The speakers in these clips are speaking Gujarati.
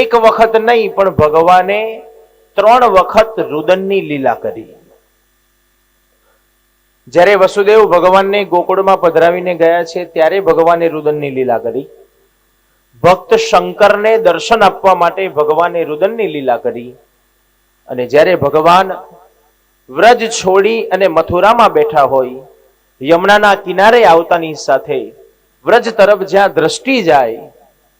એક વખત નહીં, પણ ભગવાને ત્રણ વખત રુદનની લીલા કરી. જ્યારે વસુદેવ ભગવાનને ગોકુળમાં પધરાવીને ગયા છે, ત્યારે ભગવાને રુદનની લીલા કરી. ભક્ત શંકરને દર્શન આપવા માટે ભગવાને રુદનની લીલા કરી. અને જ્યારે ભગવાન વ્રજ છોડી અને મથુરામાં બેઠા હોય, યમુનાના કિનારે આવતાની સાથે વ્રજ તરફ જ્યાં દ્રષ્ટિ જાય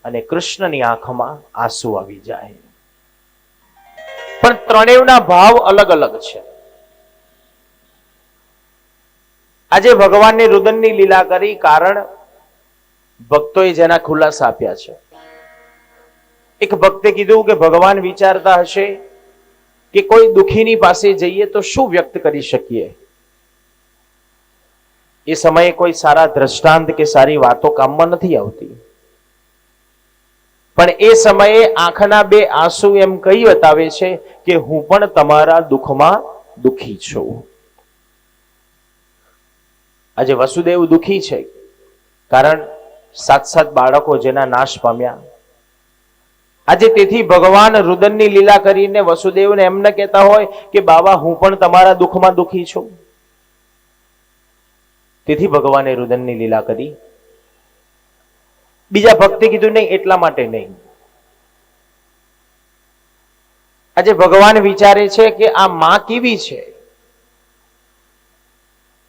અને કૃષ્ણની આંખમાં આંસુ આવી જાય. પણ ત્રણેયના ભાવ અલગ અલગ છે. આજે ભગવાનની રુદનની લીલા કરી કારણ ભક્તોએ જેના ખુલાસા આપ્યા છે. એક ભક્તે કીધું કે ભગવાન વિચારતા હશે કે કોઈ દુખીની પાસે જઈએ તો શું વ્યક્ત કરી શકીએ? એ સમયે કોઈ સારા દ્રષ્ટાંત કે સારી વાતો કામમાં નથી આવતી. પણ એ સમયે આંખના બે આંસુ એમ કહી બતાવે છે કે હું પણ તમારા દુઃખમાં દુઃખી છું. આજે વસુદેવ દુઃખી છે, કારણ સાત સાત બાળકો જેના નાશ પામ્યા. આજે તેથી ભગવાન રુદનની લીલા કરીને વસુદેવને એમ ન કહેતા હોય કે બાબા, હું પણ તમારા દુઃખમાં દુઃખી છું. તેથી ભગવાને રુદનની લીલા કરી બીજા ભક્તિ કીધું નહીં, એટલા માટે નહીં. આજે ભગવાન વિચારે છે કે આ માં કેવી છે?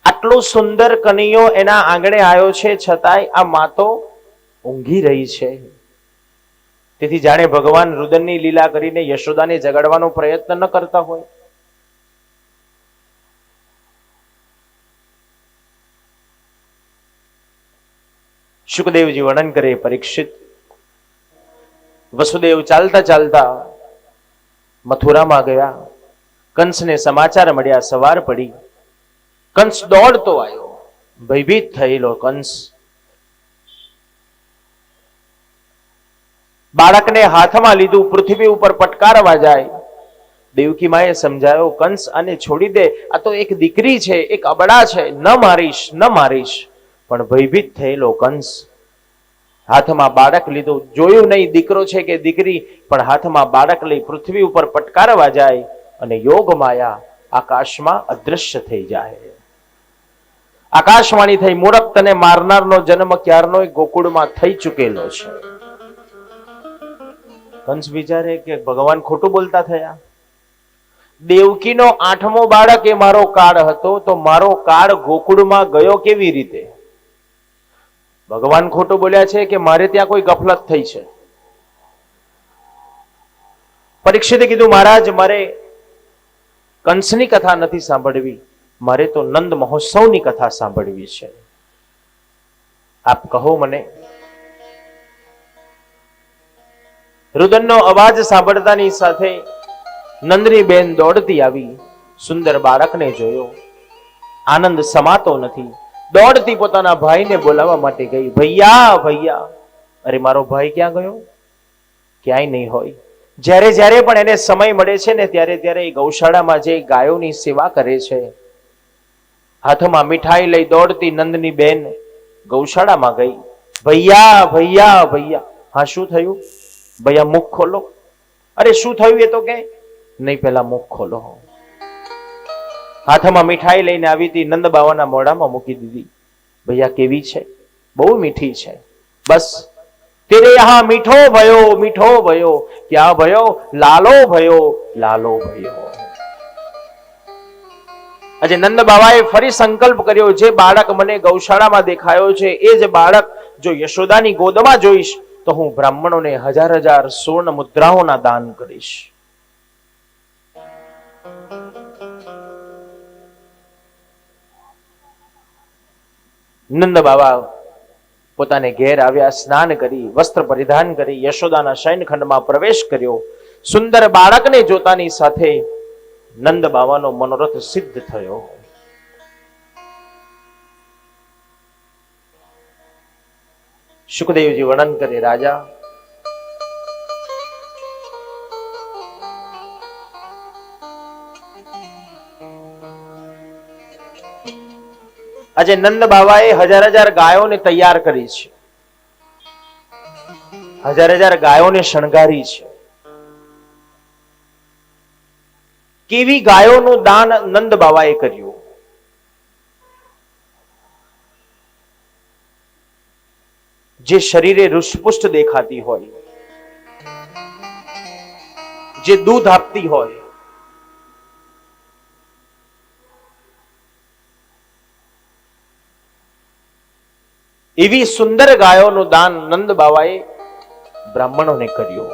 આટલો સુંદર કનૈયો એના આંગણે આવ્યો છે, છતાંય આ માં તો ઊંઘી રહી છે. તેથી જાણે ભગવાન રુદનની લીલા કરીને યશોદાને જગાડવાનો પ્રયત્ન ન કરતા હોય. શુકદેવજી વર્ણન કરે પરીક્ષિત. વસુદેવ ચાલતા ચાલતા મથુરામાં ગયા. કંસને સમાચાર મળ્યા, સવાર પડી. કંસ દોડતો આવ્યો. ભયભીત થયેલો કંસ. બાળકને હાથમાં લીધું, પૃથ્વી ઉપર પટકારવા જાય. દેવકી માએ સમજાયો, કંસ, આને છોડી દે. આ તો એક દીકરી છે, એક અબડા છે. ન મારીશ ન મારીશ. પણ ભયભીત થયેલો કંસ. હાથમાં બાળક લીધું. જોયું નહીં દીકરો છે કે દીકરી, પણ હાથમાં બાળક લઈ પૃથ્વી ઉપર પટકારવા જાય અને યોગ માયા આકાશમાં અદૃશ્ય થઈ જાય. આકાશવાણી થઈ મૂરખ તને મારનારનો જન્મ ક્યારનો ગોકુળમાં થઈ ચૂકેલો છે. કંસ વિચારે કે ભગવાન ખોટું બોલતા થયા? દેવકીનો આઠમો બાળક એ મારો કાળ હતો, તો મારો કાળ ગોકુળમાં ગયો કેવી રીતે? ભગવાન ખોટું બોલ્યા છે કે મારે ત્યાં કોઈ ગફલત થઈ છે? પરીક્ષિતે કીધું, મહારાજ, મારે કંસની કથા નથી સાંભળવી. મારે તો નંદ મહોત્સવની કથા સાંભળવી છે. આપ કહો મને. રુદનનો અવાજ સાંભળતાની સાથે નંદની બેન દોડતી આવી, સુંદર બાળકને જોયો. આનંદ સમાતો નથી. દોડતી પોતાના ભાઈને બોલાવવા માટે ગઈ. ભૈયા ભૈયા. અરે, મારો ભાઈ ક્યાં ગયો? ક્યાંય નહીં હોય. જ્યારે જ્યારે પણ એને સમય મળે છે ને, ત્યારે ત્યારે એ ગૌશાળામાં જે ગાયોની સેવા કરે છે, હાથમાં મીઠાઈ લઈ દોડતી નંદની બેન ગૌશાળામાં ગઈ. ભૈયા ભૈયા ભૈયા. હા, શું થયું? ભૈયા, મુખ ખોલો. અરે, શું થયું એ તો કે? નહીં પેલા મુખ ખોલો. હાથમાં મીઠાઈ લઈને આવી હતી, નંદ બાવાના મોઢામાં મૂકી દીધી. ભૈયા, કેવી છે? બહુ મીઠી છે. બસ. તેરે યહા મીઠો ભયો મીઠો ભયો, ક્યાં ભયો? લાલો ભયો લાલો ભયો. આજે નંદ બાબાએ ફરી સંકલ્પ કર્યો જે બાળક મને ગૌશાળામાં દેખાયો છે. એ જ બાળક જો યશોદાની ગોદમાં જોઈશ, તો હું બ્રાહ્મણોને હજાર હજાર સુવર્ણ મુદ્રાઓના દાન કરીશ. નંદ બાબા પોતાને ઘેર આવ્યા, સ્નાન કરી, વસ્ત્ર પરિધાન કરી, યશોદાના શયનખંડમાં પ્રવેશ કર્યો. સુંદર બાળકને જોતાની સાથે નંદ બાબાનો મનોરથ સિદ્ધ થયો. સુખદેવજી વર્ણન કરે રાજા. આજે નંદ બાબાએ હજાર હજાર ગાયોને તૈયાર કરી છે. હજાર હજાર ગાયોને શણગારી છે. કેવી ગાયોનું દાન નંદ બાબાએ કર્યું? જે શરીરે ઋષપુષ્ટ દેખાતી હોય, જે દૂધ આપતી હોય એવી સુંદર ગાયોનું દાન નંદ બાવાએ બ્રાહ્મણોને કર્યું.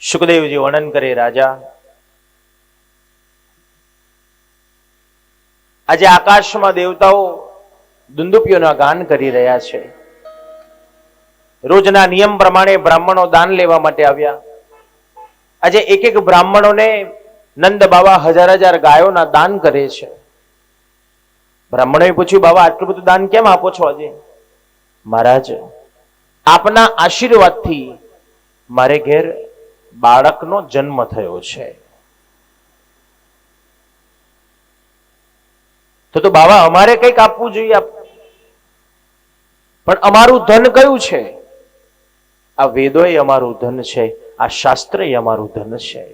સુખદેવજી વર્ણન કરે, રાજા, આજે આકાશમાં દેવતાઓ દુંદુપીઓના ગાન કરી રહ્યા છે. રોજના નિયમ પ્રમાણે બ્રાહ્મણો દાન લેવા માટે આવ્યા. આજે એક એક બ્રાહ્મણોને નંદ બાબા હજાર હજાર ગાયોના દાન કરે છે. બ્રાહ્મણે પૂછ્યું બાબા આટલું બધું દાન કેમ આપો છો આજે? મહારાજ, આપના આશીર્વાદથી મારે ઘેર બાળકનો જન્મ થયો છે. તો તો બાબા અમારે કંઈક આપવું જોઈએ પણ અમારું ધન કયું છે? આ વેદો અમારું ધન છે, આ શાસ્ત્ર અમારું ધન છે.